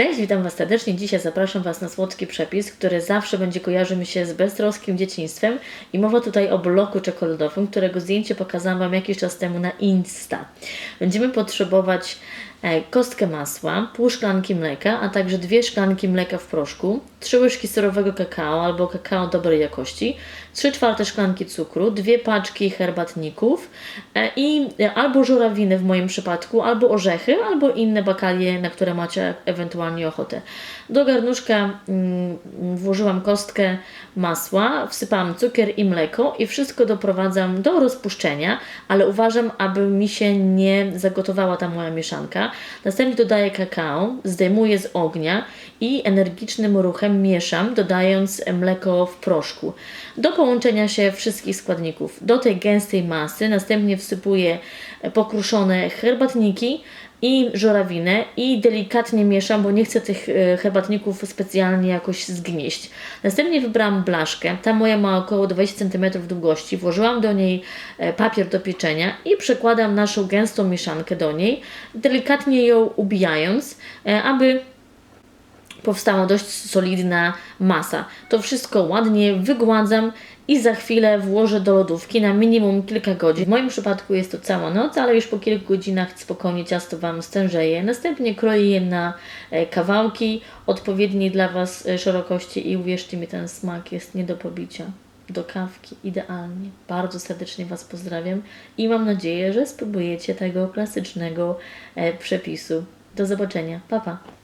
Cześć, witam Was serdecznie. Dzisiaj zapraszam Was na słodki przepis, który zawsze będzie kojarzył mi się z beztroskim dzieciństwem. I mowa tutaj o bloku czekoladowym, którego zdjęcie pokazałam Wam jakiś czas temu na Insta. Będziemy potrzebować kostkę masła, pół szklanki mleka, a także dwie szklanki mleka w proszku, trzy łyżki surowego kakao albo kakao dobrej jakości, 3 czwarte szklanki cukru, dwie paczki herbatników e, i e, albo żurawiny w moim przypadku, albo orzechy, albo inne bakalie, na które macie ewentualnie ochotę. Do garnuszka mm, włożyłam kostkę masła, wsypałam cukier i mleko i wszystko doprowadzam do rozpuszczenia, ale uważam, aby mi się nie zagotowała ta moja mieszanka. Następnie dodaję kakao, zdejmuję z ognia i energicznym ruchem mieszam, dodając mleko w proszku. Do połączenia się wszystkich składników, do tej gęstej masy, następnie wsypuję pokruszone herbatniki i żurawinę i delikatnie mieszam, bo nie chcę tych e, herbatników specjalnie jakoś zgnieść. Następnie wybrałam blaszkę, ta moja ma około 20 cm długości, włożyłam do niej e, papier do pieczenia i przekładam naszą gęstą mieszankę do niej, delikatnie ją ubijając, e, aby powstała dość solidna masa. To wszystko ładnie wygładzam i za chwilę włożę do lodówki na minimum kilka godzin. W moim przypadku jest to cała noc, ale już po kilku godzinach spokojnie ciasto Wam stężeje. Następnie kroję je na e, kawałki odpowiedniej dla Was e, szerokości i uwierzcie mi, ten smak jest nie do pobicia. Do kawki, idealnie. Bardzo serdecznie Was pozdrawiam i mam nadzieję, że spróbujecie tego klasycznego e, przepisu. Do zobaczenia. Pa, pa.